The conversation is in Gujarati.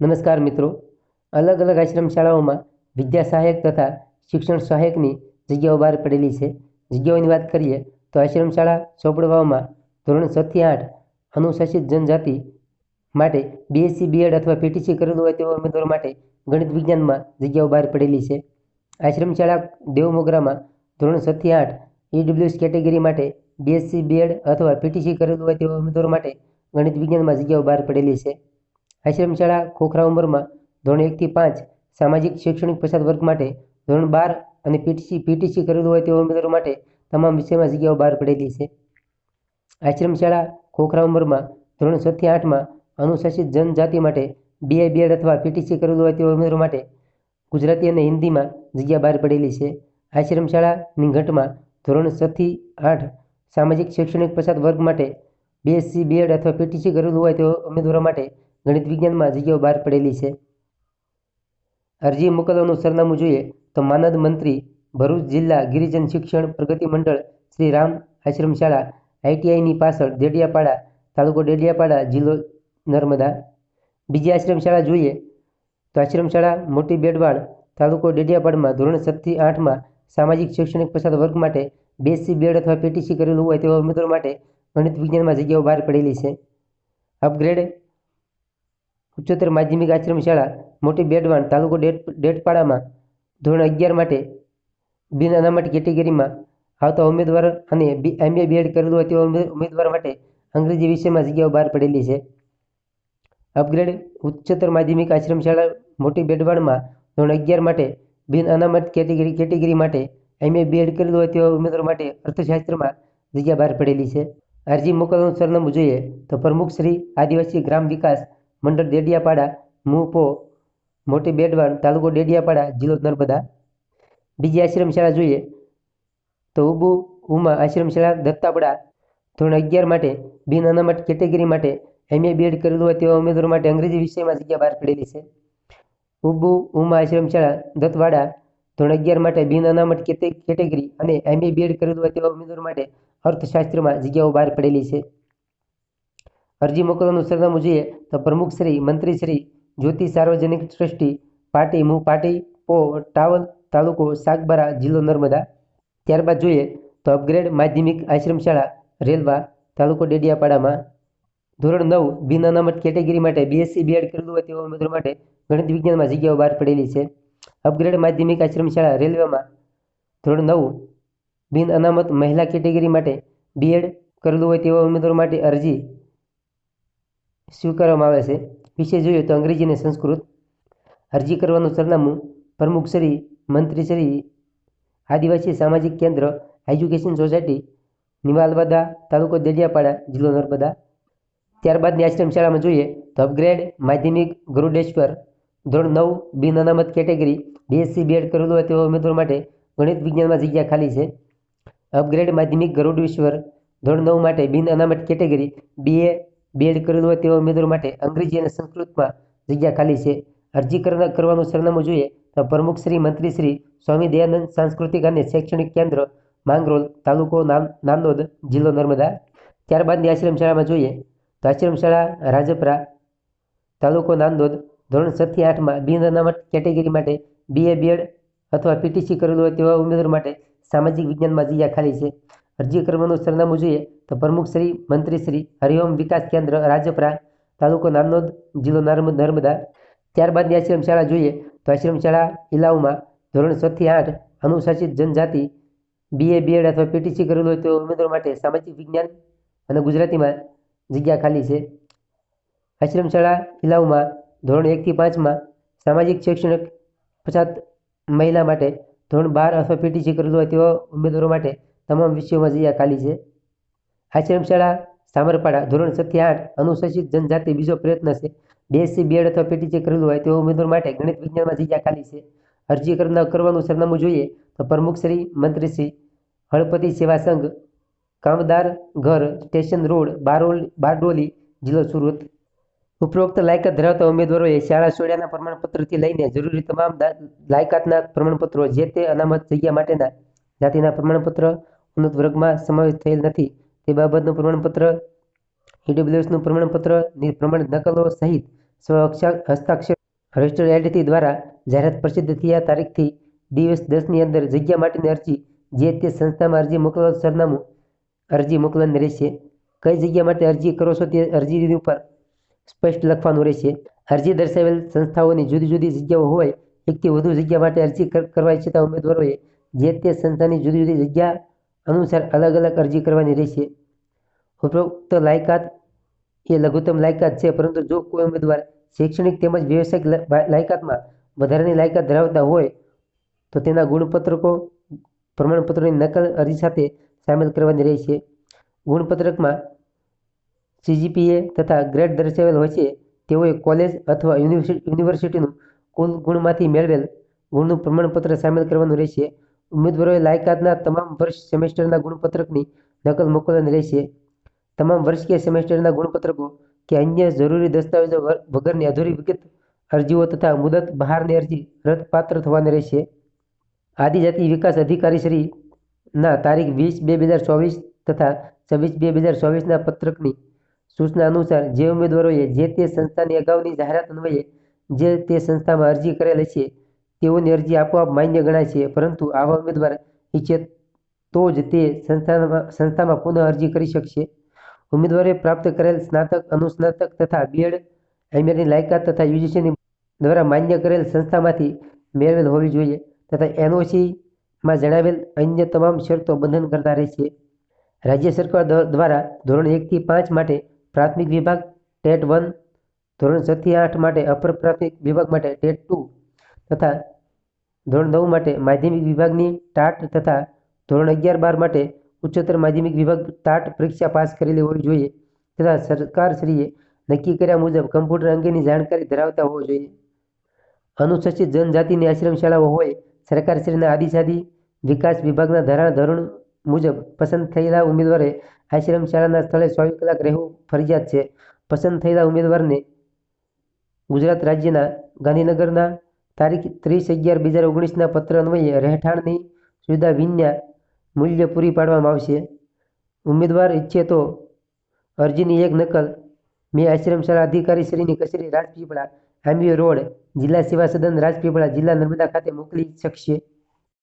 નમસ્કાર મિત્રો. અલગ અલગ આશ્રમ શાળાઓમાં વિદ્યા સહાયક તથા શિક્ષણ સહાયકની જગ્યાઓ બહાર પડેલી છે. જગ્યાઓની વાત કરીએ તો આશ્રમ શાળા ચોપડવાઓમાં ધોરણ છથી આઠ અનુશાસિત જનજાતિ માટે બીએસસી બીએડ અથવા પીટીસી કરેલું હોય તેવા ઉમેદવારો માટે ગણિત વિજ્ઞાનમાં જગ્યાઓ બહાર પડેલી છે. આશ્રમ શાળા દેવમોગરામાં ધોરણ છથી આઠ ઈડબ્લ્યુએસ કેટેગરી માટે બીએસસી બીએડ અથવા પીટીસી કરેલું હોય તેવા ઉમેદવારો માટે ગણિત વિજ્ઞાનમાં જગ્યાઓ બહાર પડેલી છે. આશ્રમ શાળા ખોખરા ઉંમરમાં ધોરણ એકથી પાંચ સામાજિક શૈક્ષણિક પછાત વર્ગ માટે ધોરણ બાર અને પીટીસી પીટીસી કરેલું હોય તેવા ઉમેદવારો માટે તમામ વિષયમાં જગ્યાઓ બહાર પડેલી છે. આશ્રમ શાળા ખોખરા ઉંમરમાં ધોરણ છથી આઠમાં અનુસૂચિત જનજાતિ માટે બીએ બીએડ અથવા પીટીસી કરેલું હોય તેવા ઉમેદવારો માટે ગુજરાતી અને હિન્દીમાં જગ્યા બહાર પડેલી છે. આશ્રમ શાળા ઘટમાં ધોરણ છથી આઠ સામાજિક શૈક્ષણિક પછાત વર્ગ માટે બીએસસી બીએડ અથવા પીટીસી કરેલું હોય તેવા ઉમેદવારો માટે ગણિત વિજ્ઞાનમાં જગ્યાઓ બહાર પડેલી છે? અરજી મોકલવાનું સરનામું જોઈએ તો માનદ મંત્રી ભરૂચ જિલ્લા ગિરિજન શિક્ષણ પ્રગતિ મંડળ શ્રી રામ આશ્રમ શાળા આઈટીઆઈની પાછળ દેડિયાપાડા તાલુકો દેડિયાપાડા જિલ્લો નર્મદા. બીજી આશ્રમ શાળા જોઈએ તો આશ્રમ શાળા મોટી બેડવાડ તાલુકો ડેડિયાપાડમાં ધોરણ છથી આઠમાં સામાજિક શૈક્ષણિક પછાત વર્ગ માટે બેસી બેડ અથવા પીટીસી કરેલું હોય તેવા ઉમેદવારો માટે ગણિત વિજ્ઞાનમાં જગ્યાઓ બહાર પડેલી છે. અપગ્રેડ ઉચ્ચતર માધ્યમિક આશ્રમ શાળા મોટી બેડવાણ તાલુકો ડેટ, ડેટપાડામાં ધોરણ અગિયાર માટે બિન અનામત કેટેગરીમાં આવતા ઉમેદવાર અને બી એમએ બીએડ કરેલું હોય તેવા ઉમેદવાર માટે અંગ્રેજી વિષયમાં જગ્યાઓ બહાર પડેલી છે. અપગ્રેડ ઉચ્ચતર માધ્યમિક આશ્રમ શાળા મોટી બેડવાણમાં ધોરણ અગિયાર માટે બિન અનામત કેટેગરી કેટેગરી માટે એમએ બીએડ કરેલું હોય તેવા ઉમેદવાર માટે અર્થશાસ્ત્રમાં જગ્યા બહાર પડેલી છે. અરજી મોકલવાનું સરનામું જોઈએ તો પ્રમુખ શ્રી આદિવાસી ગ્રામ વિકાસ મંડળ ડેડિયાપાડા, મુપો, મોટી બેડવાણ તાલુકો ડેડિયાપાડા, જિલ્લો નર્મદા. બીજી આશ્રમ શાળા જોઈએ તો ઉબુ, ઉમા આશ્રમ શાળા દત્તાપડા, ધોરણ અગિયાર માટે, બિન અનામત કેટેગરી માટે એમએ બીએડ કરેલું હોય તેવા ઉમેદવારો માટે અંગ્રેજી વિષયમાં જગ્યા બહાર પડેલી છે. ઉબુ, ઉમા આશ્રમ શાળા દત્તવાડા, ધોરણ અગિયાર માટે બિન અનામત કેટે, કેટેગરી અને એમએ બીએડ કરેલું હોય તેવા ઉમેદવારો માટે અર્થશાસ્ત્રમાં જગ્યાઓ બહાર પડેલી છે. અરજી મોકલવાનું સરનામું જોઈએ તો પ્રમુખ શ્રી, મંત્રી શ્રી, જ્યોતિ સાર્વજનિક ટ્રસ્ટી, પાટી, મુ પાટી, પો ટાવલ, તાલુકો સાગબારા જિલ્લો નર્મદા. ત્યારબાદ જોઈએ તો અપગ્રેડ માધ્યમિક આશ્રમ શાળા રેલવા, તાલુકો ડેડિયાપાડામાં. ધોરણ નવ બિન અનામત કેટેગરી માટે બીએસસી બીએડ કરેલું હોય તેવા ઉમેદવારો માટે ગણિત વિજ્ઞાનમાં જગ્યાઓ બહાર પડેલી છે. અપગ્રેડ માધ્યમિક આશ્રમ શાળા રેલવેમાં. ધોરણ નવ બિન અનામત મહિલા કેટેગરી માટે બીએડ કરેલું હોય તેવા ઉમેદવારો માટે અરજી સ્વીકારવામાં આવે છે. વિશે જોઈએ તો અંગ્રેજી અને સંસ્કૃત અરજી કરવાનું સરનામું પ્રમુખ મંત્રીશ્રી મંત્રી શ્રી, આદિવાસી સામાજિક કેન્દ્ર, એજ્યુકેશન સોસાયટી નિવાલવાદા તાલુકો દેડિયાપાડા જિલ્લો નર્મદા. ત્યારબાદની આશ્રમ શાળામાં જોઈએ તો અપગ્રેડ માધ્યમિક ગરુડેશ્વર ધોરણ નવ બિન અનામત કેટેગરી બીએસસી બીએડ કરેલું હોય તેવા ઉમેદવારો માટે ગણિત વિજ્ઞાનમાં જગ્યા ખાલી છે. અપગ્રેડ માધ્યમિક ગરુડેશ્વર ધોરણ નવ માટે બિન અનામત કેટેગરી બીએ બીએડ કરેલું હોય તેવા ઉમેદવારો માટે અંગ્રેજી અને સંસ્કૃતમાં જગ્યા ખાલી છે. અરજી કરવાનું સરનામું જોઈએ તો પ્રમુખ શ્રી, મંત્રી શ્રી સ્વામી દયાનંદ સાંસ્કૃતિક અને શૈક્ષણિક કેન્દ્ર, માંગરોલ તાલુકો નાંદોદ જિલ્લો નર્મદા. ત્યારબાદની આશ્રમ શાળામાં જોઈએ તો આશ્રમશાળા રાજપરા તાલુકો નાંદોદ. ધોરણ છથી આઠમાં બિન અનામત કેટેગરી માટે બીએ બીએડ અથવા પીટીસી કરેલું હોય તેવા ઉમેદવારો માટે સામાજિક વિજ્ઞાનમાં જગ્યા ખાલી છે. અરજી કરવાનું સરનામું જોઈએ તો પ્રમુખ શ્રી, મંત્રી શ્રી, હરિઓમ વિકાસ કેન્દ્ર, રાજપરા, તાલુકો નામનોદ જિલ્લો નર્મ, નર્મદા. ત્યારબાદની આશ્રમ શાળા જોઈએ તો આશ્રમ શાળા ઇલાઉમાં ધોરણ છથી આઠ અનુસૂચિત જનજાતિ બીએ બીએડ અથવા પીટીસી કરેલું હોય તો ઉમેદવારો માટે સામાજિક વિજ્ઞાન અને ગુજરાતીમાં જગ્યા ખાલી છે. આશ્રમ શાળા ઇલાઉમાં ધોરણ એકથી પાંચમાં સામાજિક શૈક્ષણિક પછાત મહિલા માટે ધોરણ બાર અથવા પીટીસી કરેલું હોય તેવા ઉમેદવારો માટે તમામ વિષયોમાં જગ્યા ખાલી છે. આશ્રમશાળા સામરપાડા, ધોરણ છથી આઠ, અનુસૂચિત જનજાતિ બીજો પ્રયત્ન છે. બીએસસી બીએડ અથવા પીટીસી કરેલું હોય તેવા ઉમેદવાર માટે ગણિત વિજ્ઞાનમાં જગ્યા ખાલી છે. અરજી કરવાનું સરનામું જોઈએ તો પ્રમુખ શ્રી, મંત્રી હળપતિ સેવા સંઘ, કામદાર ઘર, સ્ટેશન રોડ, બારોલ, બારડોલી, જિલ્લો સુરત. ઉપરોક્ત લાયકાત ધરાવતા ઉમેદવારોએ શાળા છોડ્યાના પ્રમાણપત્રથી લઈને જરૂરી તમામ લાયકાતના પ્રમાણપત્રો જે તે અનામત જગ્યા માટેના જાતિના પ્રમાણપત્ર ઉન્નત વર્ગમાં સમાવેશ થયેલ નથી. તે બાબતનું પ્રમાણપત્ર ઈડબ્લ્યુએસનું પ્રમાણપત્ર પ્રમાણિત નકલો સહિત સ્વ અક્ષા- હસ્તાક્ષર રજિસ્ટર એન્ટિટી દ્વારા જાહેરાત પ્રસિદ્ધ થયા તારીખથી દિવસ દસની અંદર જગ્યા માટેની અરજી, જે તે સંસ્થામાં અરજી મોકલવાનું સરનામું અરજી મોકલવાની રહેશે. કઈ જગ્યા માટે અરજી કરો છો તે અરજીની ઉપર સ્પષ્ટ લખવાનું રહેશે. અરજી દર્શાવેલ સંસ્થાઓની જુદી જુદી જગ્યાઓ હોય એકથી વધુ જગ્યા માટે અરજી કર- કરવા ઈચ્છતા ઉમેદવારોએ જે તે સંસ્થાની જુદી જુદી જગ્યા અનુસાર અલગ અલગ અરજી કરવાની રહેશે. ઉપરોક્ત લાયકાત, એ લઘુત્તમ લાયકાત છે, પરંતુ જો કોઈ ઉમેદવાર શૈક્ષણિક તેમજ વ્યવસાયિક લાયકાતમાં વધારાની લાયકાત ધરાવતા હોય, તો તેના ગુણપત્રકો, પ્રમાણપત્રોની નકલ અરજી સાથે સામેલ કરવાની રહેશે. ગુણપત્રકમાં સીજીપીએ તથા ગ્રેડ દર્શાવેલ હોય છે, તેઓએ કોલેજ અથવા યુનિવર્સિટીનું કુલ ગુણમાંથી મેળવેલ ગુણનું પ્રમાણપત્ર સામેલ કરવાનું રહેશે. ઉમેદવારોએ લાયકાતના તમામ વર્ષ સેમેસ્ટરના ગુણપત્રકની નકલ મોકલવાની રહેશે. તમામ વર્ષ કે સેમેસ્ટરના ગુણપત્રકો કે અન્ય જરૂરી દસ્તાવેજો વગરની અધૂરી વિગત અરજીઓ તથા મુદત બહારની અરજી રદપાત્ર થવાની રહેશે. આદિજાતિ વિકાસ અધિકારી શ્રીના તારીખ વીસ બે બે હજાર ચોવીસ તથા છવ્વીસ બે બે હજાર ચોવીસના પત્રકની સૂચના અનુસાર જે ઉમેદવારોએ જે તે સંસ્થાની અગાઉની જાહેરાત અન્વયે જે તે સંસ્થામાં અરજી કરેલી છે તેઓની અરજી આપોઆપ માન્ય ગણાય છે, પરંતુ આવા ઉમેદવાર ઈચ્છે તો જ તે સંસ્થામાં સંસ્થામાં પુનઃ અરજી કરી શકશે. ઉમેદવારે પ્રાપ્ત કરેલ સ્નાતક, અનુસ્નાતક તથા બીએડ એમએડની લાયકાત તથા યુજીસીની દ્વારા માન્ય કરેલ સંસ્થામાંથી મેળવેલ હોવી જોઈએ તથા એનઓસીમાં જણાવેલ અન્ય તમામ શરતો બંધન કરતા રહેશે. રાજ્ય સરકાર દ્વારા ધોરણ એકથી પાંચ માટે પ્રાથમિક વિભાગ ટેટ વન, ધોરણ છથી આઠ માટે અપર પ્રાથમિક વિભાગ માટે ટેટ ટુ તથા ધોરણ નવ માટે માધ્યમિક વિભાગની ટાટ તથા ધોરણ અગિયાર બાર માટે ઉચ્ચતર માધ્યમિક વિભાગ ટાટ પરીક્ષા પાસ કરેલી હોવી જોઈએ તથા સરકારશ્રીએ નક્કી કર્યા મુજબ કમ્પ્યુટર અંગેની જાણકારી ધરાવતા હોવો જોઈએ. અનુસૂચિત જનજાતિની આશ્રમ શાળાઓ હોય, સરકારશ્રીના આદિશાદી વિકાસ વિભાગના ધારા ધોરણ મુજબ પસંદ થયેલા ઉમેદવારે આશ્રમ શાળાના સ્થળે ચોવીસ કલાક રહેવું ફરજિયાત છે. પસંદ થયેલા ઉમેદવારને ગુજરાત રાજ્યના ગાંધીનગરના તારીખ ત્રીસ અગિયાર બે હજાર ઓગણીસના પત્ર અન્વયે રહેઠાણની સુવિધા વિના મૂલ્ય પૂરી પાડવામાં આવશે. ઉમેદવાર ઈચ્છે તો અરજીની એક નકલ મેં આશ્રમ શાળા અધિકારી શ્રીની કચેરી રાજપીપળા, આંબીયો રોડ જિલ્લા સેવા સદન રાજપીપળા જિલ્લા નર્મદા ખાતે મોકલી શકશે.